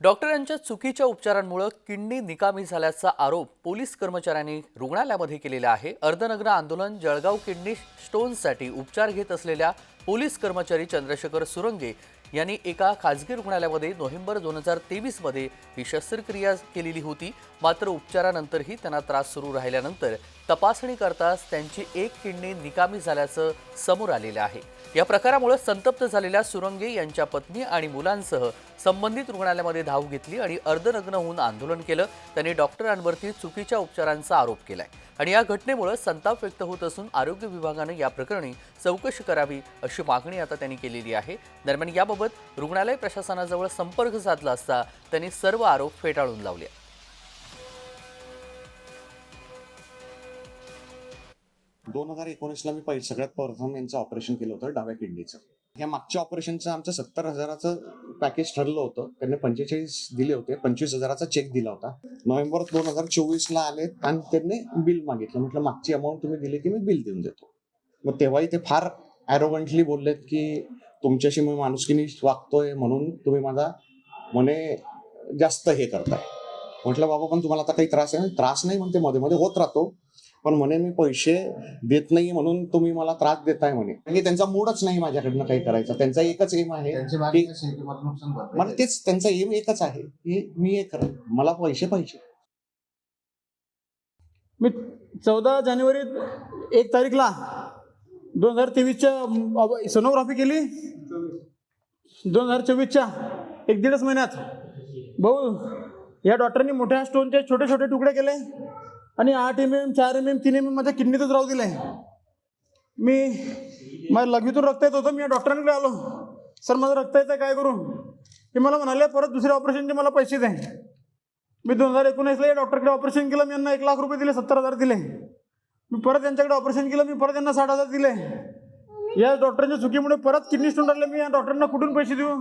डॉक्टरांच्या चुकीच्या उपचारांमुळे किडनी निकामी झाल्याचा आरोप पोलीस कर्मचाऱ्यांनी रुग्णालयामध्ये केलेला आहे. अर्धनग्न आंदोलन जळगाव किडनी स्टोनसाठी उपचार घेत असलेल्या पोलीस कर्मचारी चंद्रशेखर सुरंगे यांनी एका खाजगी रुग्णालयामध्ये नोव्हेंबर दोन हजार तेवीसमध्ये ही शस्त्रक्रिया केलेली होती. मात्र उपचारानंतरही त्यांना त्रास सुरू राहिल्यानंतर तपासणी करताच त्यांची एक किडनी निकामी झाल्याचं समोर आलेलं आहे. या प्रकारामुळे संतप्त झालेल्या सुरंगे यांच्या पत्नी आणि मुलांसह संबंधित रुग्णालयामध्ये धाव घेतली आणि अर्धनग्न होऊन आंदोलन केलं. त्यांनी डॉक्टरांवरती चुकीच्या उपचारांचा आरोप केलाय. आणि या घटनेमुळे संताप व्यक्त होत असून आरोग्य विभागानं या प्रकरणी चौकशी करावी अशी मागणी आता त्यांनी केलेली आहे. दरम्यान याबाबत रुग्णालय प्रशासनाजवळ संपर्क साधला असता त्यांनी सर्व आरोप फेटाळून लावले. दोन हजार एकोणीसला मी पहिले सगळ्यात प्रथम यांचं ऑपरेशन केलं होतं डाव्या किडनीचं. ह्या मागच्या ऑपरेशनचं आमचं सत्तर हजाराचं पॅकेज ठरलं होतं. त्यांनी पंचेचाळीस दिले होते. पंचवीस हजाराचा चेक दिला होता. नोव्हेंबर दोन हजार चोवीसला आले आणि त्यांनी बिल मागितलं. म्हटलं मागची अमाऊंट तुम्ही दिली की मी बिल देऊन देतो. मग तेव्हाही ते फार ॲरोगंटली बोललेत की तुमच्याशी मी माणुसकीनी वागतोय म्हणून तुम्ही माझा म्हणे जास्त हे करताय. म्हटलं बाबा पण तुम्हाला आता काही त्रास आहे. त्रास नाही म्हणते मध्ये मध्ये होत राहतो. पण म्हणे मी पैसे देत नाही म्हणून तुम्ही मला त्रास देताय म्हणे. म्हणजे त्यांचा मूडच नाही माझ्याकडनं काही करायचा. त्यांचा एकच एम आहे की मला तेच त्यांचा एम एकच आहे की मी हे करेन. मला पैसे पाहिजे. मी चौदा जानेवारी एक तारीखला दोन हजार तेवीसच्या सोनोग्राफी केली. दोन हजार चोवीसच्या एक दीडच महिन्यात. भाऊ या डॉक्टरनी मोठ्या स्टोनचे छोटे छोटे तुकडे केले. आणि आठ एम एम चार एम एम तीन एम एम माझ्या किडनीतच राहू दिले मी माझ्या लघवीतून रक्त येत होतं मी या डॉक्टरांकडे आलो. सर माझं रक्त येतं काय करू? ते मला म्हणाले परत दुसऱ्या ऑपरेशनचे मला पैसे दे. मी दोन हजार एकोणीसला या डॉक्टरकडे ऑपरेशन केलं मी यांना एक लाख रुपये दिले सत्तर हजार दिले. मी परत यांच्याकडे ऑपरेशन केलं मी परत यांना साठ हजार दिले. या डॉक्टरांच्या चुकीमुळे परत किडनी स्टोन राहिले मी या डॉक्टरांना कुठून पैसे देऊ?